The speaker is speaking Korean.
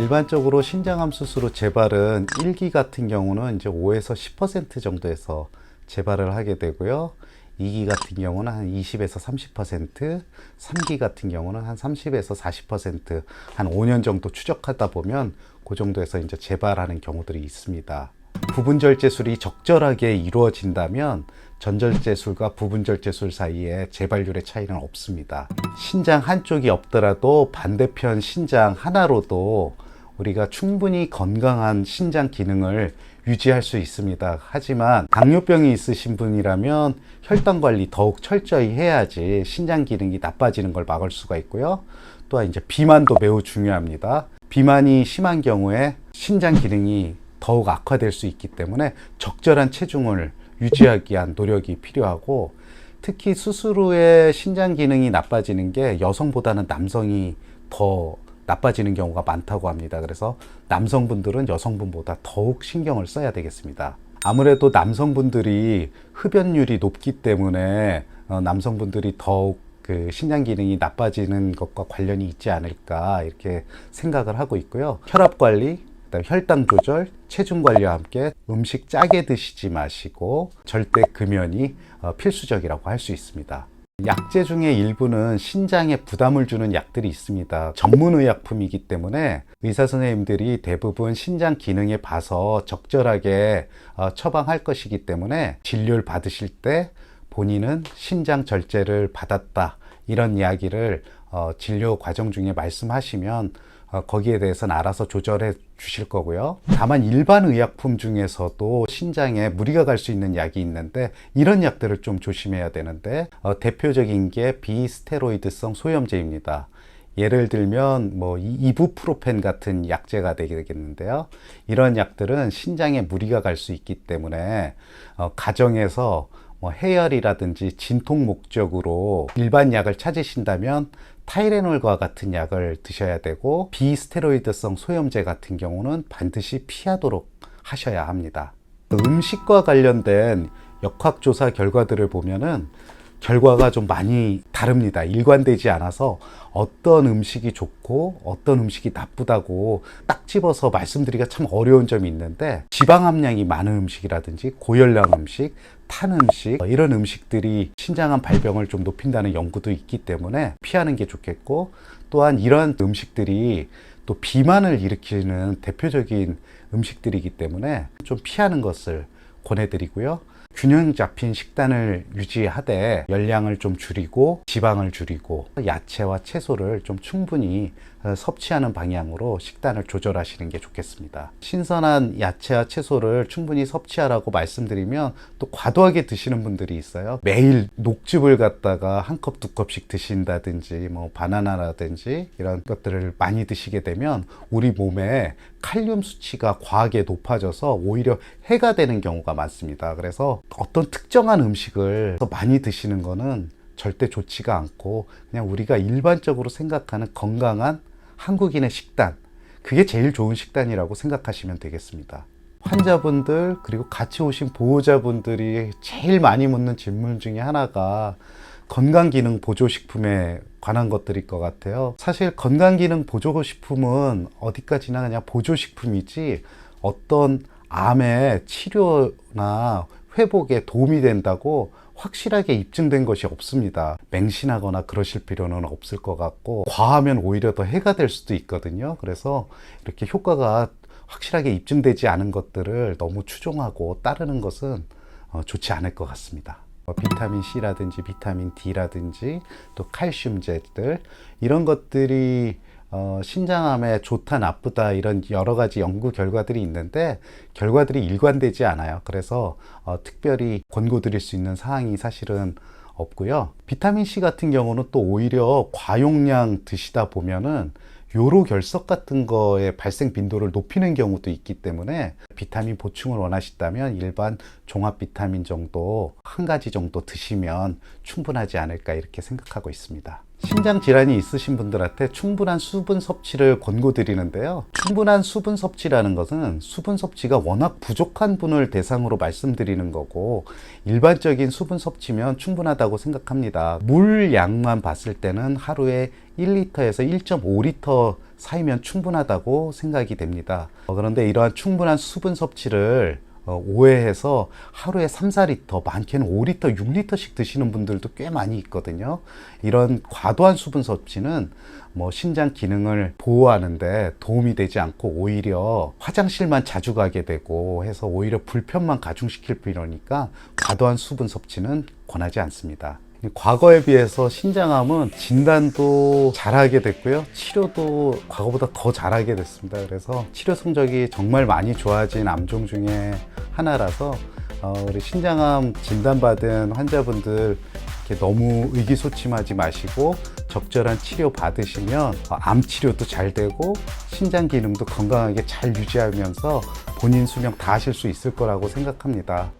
일반적으로 신장암 수술 후 재발은 1기 같은 경우는 이제 5에서 10% 정도에서 재발을 하게 되고요. 2기 같은 경우는 한 20에서 30%, 3기 같은 경우는 한 30에서 40%, 한 5년 정도 추적하다 보면 그 정도에서 이제 재발하는 경우들이 있습니다. 부분절제술이 적절하게 이루어진다면 전절제술과 부분절제술 사이에 재발률의 차이는 없습니다. 신장 한쪽이 없더라도 반대편 신장 하나로도 우리가 충분히 건강한 신장 기능을 유지할 수 있습니다. 하지만 당뇨병이 있으신 분이라면 혈당 관리 더욱 철저히 해야지 신장 기능이 나빠지는 걸 막을 수가 있고요. 또한 이제 비만도 매우 중요합니다. 비만이 심한 경우에 신장 기능이 더욱 악화될 수 있기 때문에 적절한 체중을 유지하기 위한 노력이 필요하고 특히 후에 신장 기능이 나빠지는 게 여성보다는 남성이 더 나빠지는 경우가 많다고 합니다. 그래서 남성분들은 여성분보다 더욱 신경을 써야 되겠습니다. 아무래도 남성분들이 흡연율이 높기 때문에 어, 남성분들이 더욱 그 신장 기능이 나빠지는 것과 관련이 있지 않을까 이렇게 생각을 하고 있고요. 혈압 관리, 혈당 조절, 체중 관리와 함께 음식 짜게 드시지 마시고 절대 금연이 어, 필수적이라고 할 수 있습니다. 약제 중에 일부는 신장에 부담을 주는 약들이 있습니다. 전문의약품이기 때문에 의사 선생님들이 대부분 신장 기능에 봐서 적절하게 어, 처방할 것이기 때문에 진료를 받으실 때 본인은 신장 절제를 받았다 이런 이야기를 어, 진료 과정 중에 말씀하시면 어, 거기에 대해서는 알아서 조절해 주실 거고요. 다만 일반 의약품 중에서도 신장에 무리가 갈 수 있는 약이 있는데 이런 약들을 좀 조심해야 되는데 어, 대표적인 게 비스테로이드성 소염제입니다. 예를 들면 뭐 이- 이부프로펜 같은 약제가 되겠는데요. 이런 약들은 신장에 무리가 갈 수 있기 때문에 어, 가정에서 뭐 해열이라든지 진통 목적으로 일반 약을 찾으신다면 타이레놀과 같은 약을 드셔야 되고 비스테로이드성 소염제 같은 경우는 반드시 피하도록 하셔야 합니다. 음식과 관련된 역학조사 결과들을 보면은 결과가 좀 많이 다릅니다. 일관되지 않아서 어떤 음식이 좋고 어떤 음식이 나쁘다고 딱 집어서 말씀드리기가 참 어려운 점이 있는데 지방 함량이 많은 음식이라든지 고열량 음식, 탄 음식 이런 음식들이 신장암 발병을 좀 높인다는 연구도 있기 때문에 피하는 게 좋겠고 또한 이런 음식들이 또 비만을 일으키는 대표적인 음식들이기 때문에 좀 피하는 것을 권해드리고요. 균형 잡힌 식단을 유지하되 열량을 좀 줄이고 지방을 줄이고 야채와 채소를 좀 충분히 어, 섭취하는 방향으로 식단을 조절하시는 게 좋겠습니다. 신선한 야채와 채소를 충분히 섭취하라고 말씀드리면 또 과도하게 드시는 분들이 있어요. 매일 녹즙을 갖다가 한 컵, 두 컵씩 드신다든지 뭐 바나나라든지 이런 것들을 많이 드시게 되면 우리 몸에 칼륨 수치가 과하게 높아져서 오히려 해가 되는 경우가 많습니다. 그래서 어떤 특정한 음식을 더 많이 드시는 거는 절대 좋지가 않고 그냥 우리가 일반적으로 생각하는 건강한 한국인의 식단 그게 제일 좋은 식단이라고 생각하시면 되겠습니다. 환자분들 그리고 같이 오신 보호자분들이 제일 많이 묻는 질문 중에 하나가 건강기능 보조식품에 관한 것들일 것 같아요. 사실 건강기능 보조식품은 어디까지나 그냥 보조식품이지 어떤 암의 치료나 회복에 도움이 된다고 확실하게 입증된 것이 없습니다. 맹신하거나 그러실 필요는 없을 것 같고, 과하면 오히려 더 해가 될 수도 있거든요. 그래서 이렇게 효과가 확실하게 입증되지 않은 것들을 너무 추종하고 따르는 것은 어, 좋지 않을 것 같습니다. 어, 비타민 C라든지 비타민 D라든지 또 칼슘제들 이런 것들이 어, 신장암에 좋다 나쁘다 이런 여러 가지 연구 결과들이 있는데 결과들이 일관되지 않아요. 그래서 어, 특별히 권고드릴 수 있는 사항이 사실은 없고요. 비타민 C 같은 경우는 또 오히려 과용량 드시다 보면은 요로 결석 같은 거의 발생 빈도를 높이는 경우도 있기 때문에 비타민 보충을 원하신다면 일반 종합 비타민 정도 한 가지 정도 드시면 충분하지 않을까 이렇게 생각하고 있습니다. 신장 질환이 있으신 분들한테 충분한 수분 섭취를 권고드리는데요. 충분한 수분 섭취라는 것은 수분 섭취가 워낙 부족한 분을 대상으로 말씀드리는 거고 일반적인 수분 섭취면 충분하다고 생각합니다. 물 양만 봤을 때는 하루에 1리터에서 1.5리터 사이면 충분하다고 생각이 됩니다. 어, 그런데 이러한 충분한 수분 섭취를 어, 오해해서 하루에 3, 4리터, 많게는 5리터, 6리터씩 드시는 분들도 꽤 많이 있거든요. 이런 과도한 수분 섭취는 뭐 신장 기능을 보호하는데 도움이 되지 않고 오히려 화장실만 자주 가게 되고 해서 오히려 불편만 가중시킬 뿐이니까 과도한 수분 섭취는 권하지 않습니다. 과거에 비해서 신장암은 진단도 잘하게 됐고요. 치료도 과거보다 더 잘하게 됐습니다. 그래서 치료 성적이 정말 많이 좋아진 암종 중에 하나라서 어, 우리 신장암 진단받은 환자분들 이렇게 너무 의기소침하지 마시고 적절한 치료 받으시면 어, 암 치료도 잘 되고 신장 기능도 건강하게 잘 유지하면서 본인 수명 다 하실 수 있을 거라고 생각합니다.